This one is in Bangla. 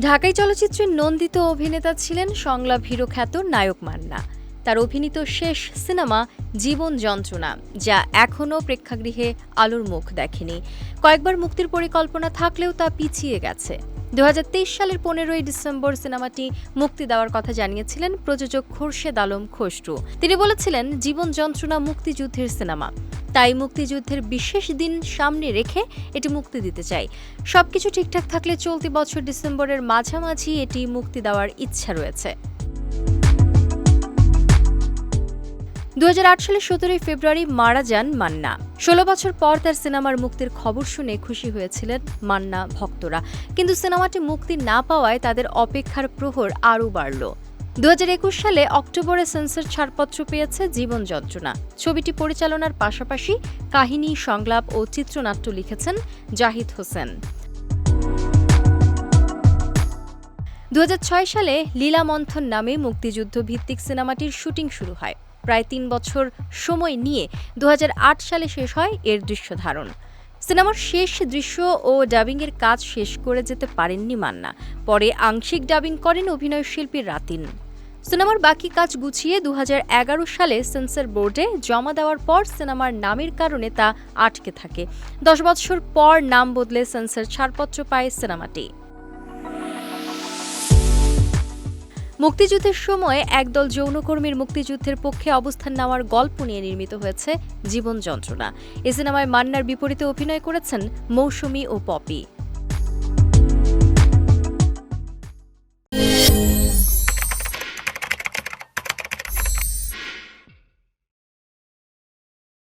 ঢাকাই চলচ্চিত্রের নন্দিত অভিনেতা ছিলেন সংলাপ হিরো খ্যাত নায়ক মান্না। তার অভিনীত শেষ সিনেমা জীবন যন্ত্রণা, যা এখনও প্রেক্ষাগৃহে আলোর মুখ দেখেনি। কয়েকবার মুক্তির পরিকল্পনা থাকলেও তা পিছিয়ে গেছে। দু হাজার তেইশ সালের পনেরোই ডিসেম্বর সিনেমাটি মুক্তি দেওয়ার কথা জানিয়েছিলেন প্রযোজক খোরশেদ আলম খসরু। তিনি বলেছিলেন, জীবন যন্ত্রণা মুক্তিযুদ্ধের সিনেমা। তাই মুক্তিযুদ্ধের বিশেষ দিন সামনে রেখে এটি মুক্তি দিতে চাই। সবকিছু ঠিকঠাক থাকলে চলতি বছর ডিসেম্বরের মাঝামাঝি এটি মুক্তি দেওয়ার ইচ্ছা রয়েছে। দু সালের সতেরোই ফেব্রুয়ারি মারা যান মান্না। ষোলো বছর পর তার সিনেমার মুক্তির খবর শুনে খুশি হয়েছিলেন মান্না ভক্তরা। কিন্তু সিনেমাটি মুক্তি না পাওয়ায় তাদের অপেক্ষার প্রহর আরও বাড়ল। দু হাজার একুশ সালে অক্টোবরে সেন্সর ছাড়পত্র পেয়েছে জীবন যন্ত্রণা। ছবিটি পরিচালনার পাশাপাশি কাহিনী, সংলাপ ও চিত্রনাট্য লিখেছেন জাহিদ হোসেন। দু হাজার ছয় সালে লীলা মন্থন নামে মুক্তিযুদ্ধ ভিত্তিক সিনেমাটির শুটিং শুরু হয়। প্রায় তিন বছর সময় নিয়ে দু হাজার আট সালে শেষ হয় এর দৃশ্য ধারণ। সিনেমার শেষ দৃশ্য ও ডাবিংয়ের কাজ শেষ করে যেতে পারেননি মান্না। পরে আংশিক ডাবিং করেন অভিনয় শিল্পী রাতিন। সিনেমার বাকি কাজ গুছিয়ে দু হাজার এগারো সালে সেন্সর বোর্ডে জমা দেওয়ার পর সিনেমার নামের কারণে তা আটকে থাকে। দশ বছর পর নাম বদলে সেন্সর ছাড়পত্র পায় সিনেমাটি। মুক্তিযুদ্ধের সময় একদল যৌনকর্মীর মুক্তিযুদ্ধের পক্ষে অবস্থান নেওয়ার গল্প নিয়ে নির্মিত হয়েছে জীবন যন্ত্রণা। এ সিনেমায় মান্নার বিপরীতে অভিনয় করেছেন মৌসুমী ও পপি।